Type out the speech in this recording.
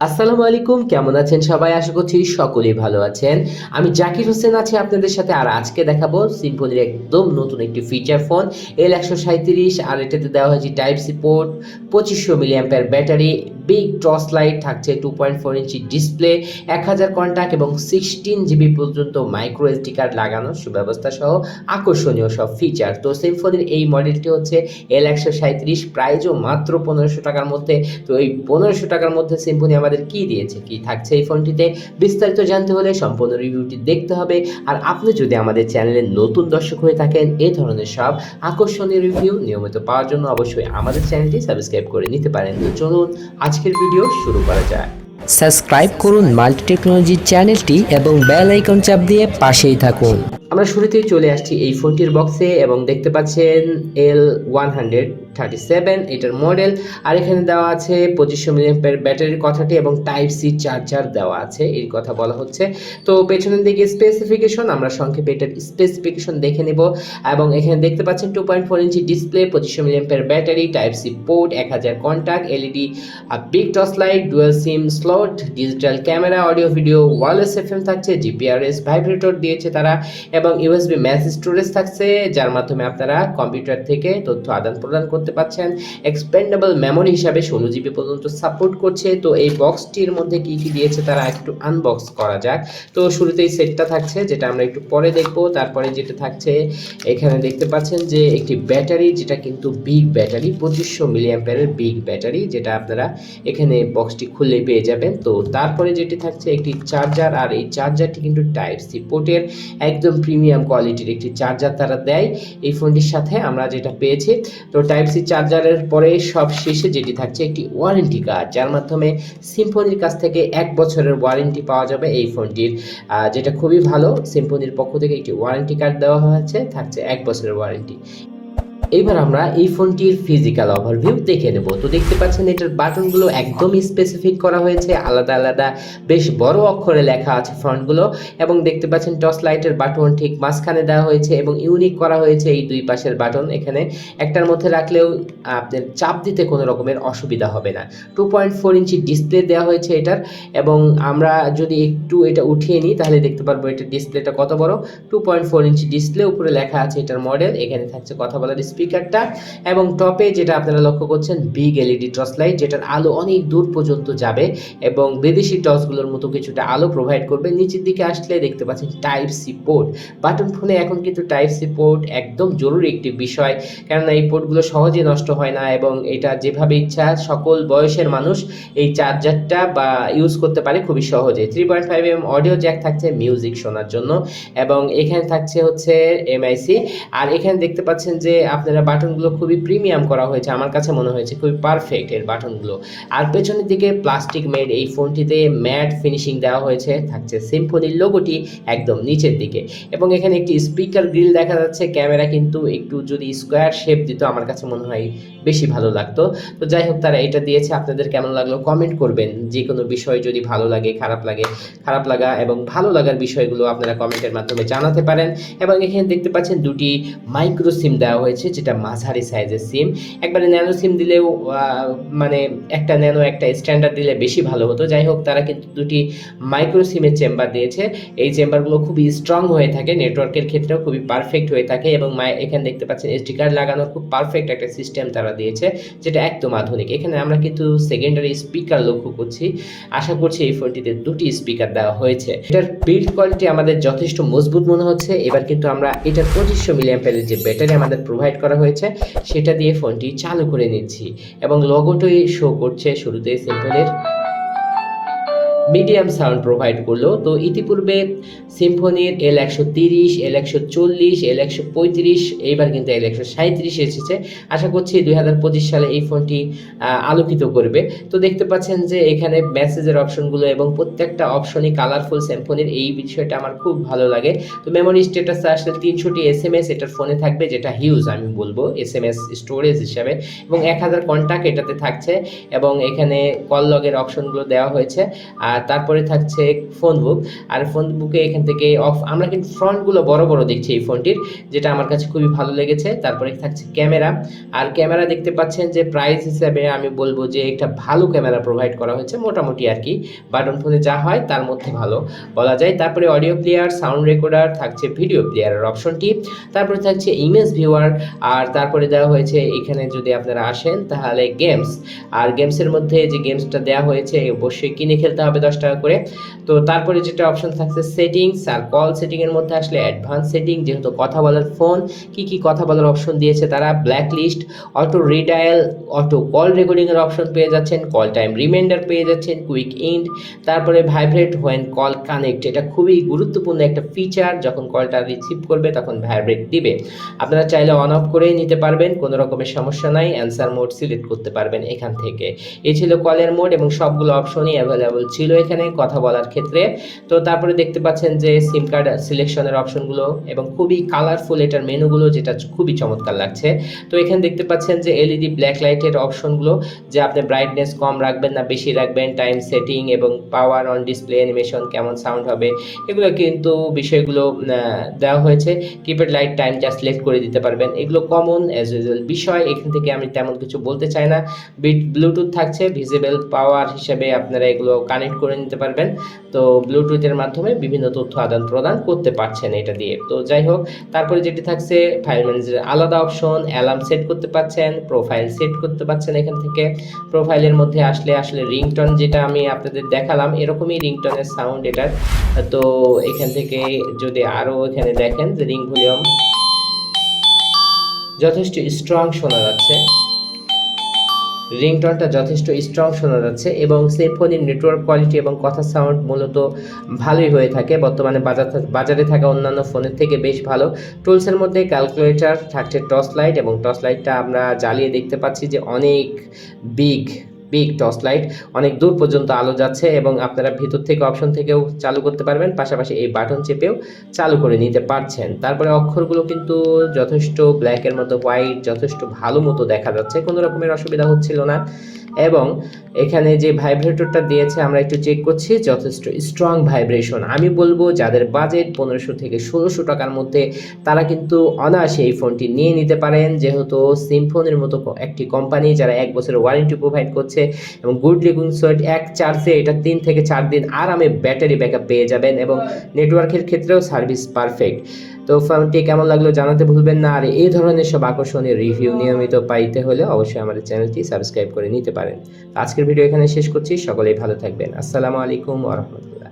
আসসালামু আলাইকুম, কেমন আছেন সবাই? আশা করছি সকলেই ভালো আছেন। আমি জাকির হোসেন আছি আপনাদের সাথে আর আজকে দেখাবো সিম্ফনির একদম নতুন একটি ফিচার ফোন এল একশো সাঁত্রিশ আর এটাতে দেওয়া হয়েছে টাইপ সি পোর্ট পঁচিশশো মিলিয়াম্পের ব্যাটারি বিগ টর্চ লাইট থাকছে two point four inch display এক হাজার কন্ট্যাক্ট এবং সিক্সটিন জিবি পর্যন্ত মাইক্রো এসডি কার্ড লাগানোর সুব্যবস্থা সহ আকর্ষণীয় সব ফিচার তো সিম্ফনির এই মডেলটি হচ্ছে এল একশো সাঁত্রিশ প্রাইজও মাত্র পনেরোশো টাকার মধ্যে। তো এই পনেরোশো টাকার মধ্যে সিম্ফনি আমাদের কি দিয়েছে, কি থাকছে এই ফোনটিতে, বিস্তারিত জানতে হলে সম্পূর্ণ রিভিউটি দেখতে হবে। আর আপনি যদি আমাদের চ্যানেলের নতুন দর্শক হয়ে থাকেন এই ধরনের সব আকর্ষণীয় রিভিউ নিয়মিত পাওয়ার জন্য অবশ্যই আমাদের চ্যানেলটি সাবস্ক্রাইব করে নিতে পারেন। তো চলুন, আজকের ভিডিও শুরু করা যাক। সাবস্ক্রাইব করুন মাল্টি টেকনোলজি চ্যানেলটি এবং বেল আইকন চাপ দিয়ে পাশেই থাকুন। আমরা শুরুতেই চলে আসছি এই ফোনটির বক্সে এবং দেখতে পাচ্ছেন L one hundred. Thirty seven, এটার মডেল। আর এখানে দেওয়া আছে পঁচিশশো মিলিয়ামের ব্যাটারির কথাটি এবং টাইপ সি চার্জার দেওয়া আছে এই কথা বলা হচ্ছে। তো পেছনের দিকে স্পেসিফিকেশন আমরা সংক্ষেপে এটার স্পেসিফিকেশন দেখে নেব। এবং এখানে দেখতে পাচ্ছেন two point four inch display পঁচিশশো মিলিয়ামের ব্যাটারি, টাইপ সি পোর্ট এক হাজার contact LED big torch light dual SIM slot digital camera audio video wireless FM থাকছে জিপিআরএস ভাইব্রেটর দিয়েছে তারা, এবং ইউএসবি ম্যাস স্টোরেজ থাকছে, যার মাধ্যমে আপনারা কম্পিউটার থেকে তথ্য আদান প্রদান করতে পারছেন এক্সপেন্ডেবল মেমোরি হিসাবে ষোলো জিবি পর্যন্ত সাপোর্ট করছে। তো এই বক্সটির মধ্যে কি কি দিয়েছে তারা একটু আনবক্স করা যাক। তো শুরুতেই সেটটা থাকছে, যেটা আমরা একটু পরে দেখব। তারপরে যেটা থাকছে, এখানে দেখতে পাচ্ছেন যে একটি ব্যাটারি, যেটা কিন্তু বিগ ব্যাটারি পঁচিশশো মিলিয়াম্পারের বিগ ব্যাটারি যেটা আপনারা এখানে বক্সটি খুললেই পেয়ে যাবেন। তো তারপরে যেটি থাকছে একটি চার্জার আর এই চার্জারটি কিন্তু টাইপ সি পোর্টের একদম প্রিমিয়াম কোয়ালিটির একটি চার্জার তারা দেয়। এই ফোনটির সাথে আমরা যেটা পেয়েছি, তো টাইপ সি চার্জারের পরে সব শেষে যেটি থাকছে একটি ওয়ারেন্টি কার্ড, যার মাধ্যমে সিম্পনির কাছ থেকে এক বছরের ওয়ারেন্টি পাওয়া যাবে এই ফোনটির। যেটা খুবই ভালো সিম্পনির পক্ষ থেকে একটি ওয়ারেন্টি কার্ড দেওয়া হয়েছে, থাকছে এক বছরের ওয়ারেন্টি। এবার আমরা এই ফোনটির ফিজিক্যাল ওভারভিউ দেখে নেব। তো দেখতে পাচ্ছেন, এটার বাটনগুলো একদমই স্পেসিফিক করা হয়েছে। আলাদা আলাদা বেশ বড় অক্ষরে লেখা আছে ফ্রন্টগুলো এবং দেখতে পাচ্ছেন টর্চ লাইটের বাটন ঠিক মাঝখানে দেওয়া হয়েছে এবং ইউনিক করা হয়েছে এই দুই পাশের বাটন। এখানে একটার মধ্যে রাখলেও আপনার চাপ দিতে কোনো রকমের অসুবিধা হবে না। Two point four inch display দেওয়া হয়েছে এটার এবং আমরা যদি একটু এটা উঠিয়ে নিই, তাহলে দেখতে পারব এটার ডিসপ্লেটা কত বড়। Two point four inch display উপরে লেখা আছে এটার মডেল এখানে থাকছে কথা বলার স্পিকারটা এবং টপে যেটা আপনারা লক্ষ্য করছেন বিগ এলইডি টর্চ লাইট যেটার আলো অনেক দূর পর্যন্ত যাবে এবং বিদেশি টর্চগুলোর মতো কিছুটা আলো প্রোভাইড করবে। নিচের দিকে আসলে দেখতে পাচ্ছেন টাইপ সি পোর্ট বাটন ফোনে এখন কিন্তু টাইপ সি পোর্ট একদম জরুরি একটি বিষয়, কেননা এই পোর্টগুলো সহজে নষ্ট হয় না এবং এটা যেভাবে ইচ্ছা সকল বয়সের মানুষ এই চার্জারটা বা ইউজ করতে পারে খুবই সহজে। Three point five M audio jack থাকছে মিউজিক শোনার জন্য এবং এখানে থাকছে হচ্ছে এমআইসি আর এখানে দেখতে পাচ্ছেন যে আপনারা বাটনগুলো খুবই প্রিমিয়াম করা হয়েছে, আমার কাছে মনে হয়েছে খুবই পারফেক্ট এর বাটনগুলো। আর পেছনের দিকে প্লাস্টিক মেড এই ফোনটিতে ম্যাট ফিনিশিং দেওয়া হয়েছে, থাকছে সিম্ফনির লোগোটি একদম নিচের দিকে। এবং এখানে একটি স্পিকার গ্রিল দেখা যাচ্ছে ক্যামেরা কিন্তু একটু যদি স্কোয়ার শেপ দিত, আমার কাছে মনে হয় বেশি ভালো লাগতো। তো যাই হোক, তারা এটা দিয়েছে, আপনাদের কেমন লাগল কমেন্ট করবেন। যে কোনো বিষয় যদি ভালো লাগে, খারাপ লাগে, খারাপ লাগা এবং ভালো লাগার বিষয়গুলো আপনারা কমেন্টের মাধ্যমে জানাতে পারেন। এবং এখানে দেখতে পাচ্ছেন দুটি মাইক্রো সিম দেওয়া হয়েছে যেটা মাঝারি সাইজের সিম একবারে ন্যানো সিম দিলেও মানে একটা ন্যানো একটা স্ট্যান্ডার্ড দিলে বেশি ভালো হতো। যাই হোক, তারা কিন্তু দুটি মাইক্রো সিমের চেম্বার দিয়েছে। এই চেম্বারগুলো খুবই স্ট্রং হয়ে থাকে নেটওয়ার্কের ক্ষেত্রেও খুবই পারফেক্ট হয়ে থাকে এবং এখানে দেখতে পাচ্ছেন এসডি কার্ড লাগানোর খুব পারফেক্ট একটা সিস্টেম তারা দিয়েছে, যেটা একদম আধুনিক। এখানে আমরা কিন্তু সেকেন্ডারি স্পিকার লক্ষ্য করছি। আশা করছি এই ফোনটিতে দুটি স্পিকার দেওয়া হয়েছে। এটার বিল্ড কোয়ালিটি আমাদের যথেষ্ট মজবুত মনে হচ্ছে। এবার কিন্তু আমরা এটার পঁচিশশো মিলিয়াম্পেলের যে ব্যাটারি আমাদের প্রোভাইড করা হয়েছে সেটা দিয়ে ফোনটি চালু করে নিচ্ছি। এবং লগোটি শো করছে শুরুতে সিম্পলের মিডিয়াম সাউন্ড প্রোভাইড করল। তো ইতিপূর্বে সিম্ফনির এল একশো তিরিশ, এল একশো চল্লিশ, এল একশো পঁয়ত্রিশ, এইবার কিন্তু এল একশো সাঁত্রিশ এসেছে। আশা করছি দুই হাজার পঁচিশ সালে এই ফোনটি আলোকিত করবে। তো দেখতে পাচ্ছেন যে এখানে মেসেজের অপশনগুলো এবং প্রত্যেকটা অপশনই কালারফুল সিম্ফনির এই বিষয়টা আমার খুব ভালো লাগে। তো মেমোরি স্ট্যাটাস আসলে তিনশোটি এস এম এস এটার ফোনে থাকবে, যেটা হিউজ আমি বলব এস এম এস স্টোরেজ হিসাবে। এবং এক হাজার কন্ট্যাক্ট এটাতে থাকছে এবং এখানে কল লগের অপশনগুলো দেওয়া হয়েছে। আর আর তারপরে থাকছে ফোন বুক আর ফোন বুকে এখান থেকে অফ আমরা কিন্তু ফ্রন্টগুলো বড় বড় দেখছি এই ফোনটির, যেটা আমার কাছে খুবই ভালো লেগেছে। তারপরে থাকছে ক্যামেরা। আর ক্যামেরা দেখতে পাচ্ছেন যে প্রাইস হিসাবে আমি বলব যে একটা ভালো ক্যামেরা প্রোভাইড করা হয়েছে, মোটামুটি আর কি। বাটন ফোনে যা হয় তার মধ্যে ভালো বলা যায়। তারপরে অডিও প্লেয়ার সাউন্ড রেকর্ডার থাকছে ভিডিও প্লেয়ারের অপশনটি তারপরে থাকছে ইমেজ ভিউয়ার আর তারপরে দেওয়া হয়েছে এখানে যদি আপনারা আসেন তাহলে গেমস আর গেমসের মধ্যে যে গেমসটা দেওয়া হয়েছে, অবশ্যই কিনে খেলতে হবে দশ টাকা করে। তো তারপরে যেটা অপশন থাকছে সেটিংস আর কল সেটিংয়ের মধ্যে আসলে অ্যাডভান্স সেটিং যেহেতু কথা বলার ফোন কি কি কথা বলার অপশন দিয়েছে তারা black list auto redial auto call রেকর্ডিংয়ের অপশন পেয়ে যাচ্ছেন কল টাইম রিমাইন্ডার পেয়ে যাচ্ছেন কুইক ইন্ড তারপরে ভাইব্রেট হোয়েন কল কানেক্ট এটা খুবই গুরুত্বপূর্ণ একটা ফিচার যখন কলটা রিসিভ করবে তখন ভাইব্রেট দিবে। আপনারা চাইলে অন অফ করেই নিতে পারবেন, কোনো রকমের সমস্যা নাই অ্যান্সার মোড সিলেক্ট করতে পারবেন এখান থেকে। এই ছিল কলের মোড এবং সবগুলো অপশনই অ্যাভেলেবল ছিল এখানে কথা বলার ক্ষেত্রে। তো তারপরে দেখতে পাচ্ছেন যে সিম কার্ড সিলেকশনের অপশনগুলো এবং খুবই কালারফুল এটার মেনুগুলো যেটা খুবই চমৎকার লাগছে। তো এখানে দেখতে পাচ্ছেন যে এলইডি ব্ল্যাক লাইটের অপশনগুলো যে আপনি ব্রাইটনেস কম রাখবেন না, বেশি রাখবেন টাইম সেটিং এবং পাওয়ার অন ডিসপ্লে অ্যানিমেশন কেমন সাউন্ড হবে, এগুলো কিন্তু বিষয়গুলো দেওয়া হয়েছে। কিপ্যাড লাইট টাইম টাইমটা সিলেক্ট করে দিতে পারবেন। এগুলো কমন অ্যাজ ইউজুয়াল বিষয়, এখান থেকে আমি তেমন কিছু বলতে চাই না। বিট ব্লুটুথ থাকছে ভিজিবল পাওয়ার হিসেবে আপনারা এগুলো কানেক্ট করে নিতে পারবেন। তো ব্লুটুথের মাধ্যমে বিভিন্ন তথ্য আদান প্রদান করতে পারছেন এটা দিয়ে। তো যাই হোক, তারপরে যেটি থাকছে, ফাইল ম্যানেজারের আলাদা অপশন, অ্যালার্ম সেট করতে পারছেন, প্রোফাইল সেট করতে পারছেন এখান থেকে। প্রোফাইলের মধ্যে আসলে আসলে রিংটন যেটা আমি আপনাদের দেখালাম, এরকমই রিংটনের সাউন্ড এটার তো এখান থেকে যদি আরও এখানে দেখেন যে রিং ভলিউম যথেষ্ট স্ট্রং শোনা যাচ্ছে। রিংটনটা যথেষ্ট স্ট্রং শোনা যাচ্ছে এবং সিম্ফনির নেটওয়ার্ক কোয়ালিটি এবং কথা সাউন্ড মূলত ভালোই হয়ে থাকে। বর্তমানে বাজার বাজারে থাকা অন্যান্য ফোনের থেকে বেশ ভালো। টুলসের মধ্যে ক্যালকুলেটর থাকছে টর্চ লাইট এবং টর্চ লাইটটা আমরা জ্বালিয়ে দেখতে পাচ্ছি যে অনেক বিগ বিগ টর্চ লাইট অনেক দূর পর্যন্ত আলো যাচ্ছে এবং আপনারা ভিতর থেকে অপশন থেকেও চালু করতে পারবেন। পাশাপাশি এই বাটন চেপেও চালু করে নিতে পারছেন। তারপরে অক্ষরগুলো কিন্তু যথেষ্ট ব্ল্যাকের মতো হোয়াইট যথেষ্ট ভালো মতো দেখা যাচ্ছে। কোনো রকমের অসুবিধা হচ্ছিল না। এবং এখানে যে ভাইব্রেটরটা দিয়েছে, আমরা একটু চেক করছি, যথেষ্ট স্ট্রং ভাইব্রেশন আমি বলব, যাদের বাজেট পনেরোশো থেকে ষোলোশো টাকার মধ্যে, তারা কিন্তু অনায়াসে এই ফোনটি নিয়ে নিতে পারেন। যেহেতু সিমফোনের মতো একটি কোম্পানি যারা এক বছরের ওয়ারেন্টি প্রোভাইড করছে এবং গুড লিকুইং সোয়েট এক চার্জে এটা তিন থেকে চার দিন আরামে ব্যাটারি ব্যাকআপ পেয়ে যাবেন এবং নেটওয়ার্কের ক্ষেত্রেও সার্ভিস পারফেক্ট তো ফোনটি কেমন লাগল জানাতে ভুলবেন না। আর এই ধরনের সব আকর্ষণীয় রিভিউ নিয়মিত পাইতে হলে অবশ্যই আমাদের চ্যানেলটি সাবস্ক্রাইব করে নিতে পারেন। আজকের ভিডিও এখানে শেষ করছি। সকলেই ভালো থাকবেন। আসসালামু আলাইকুম ওয়া রাহমাতুল্লাহ।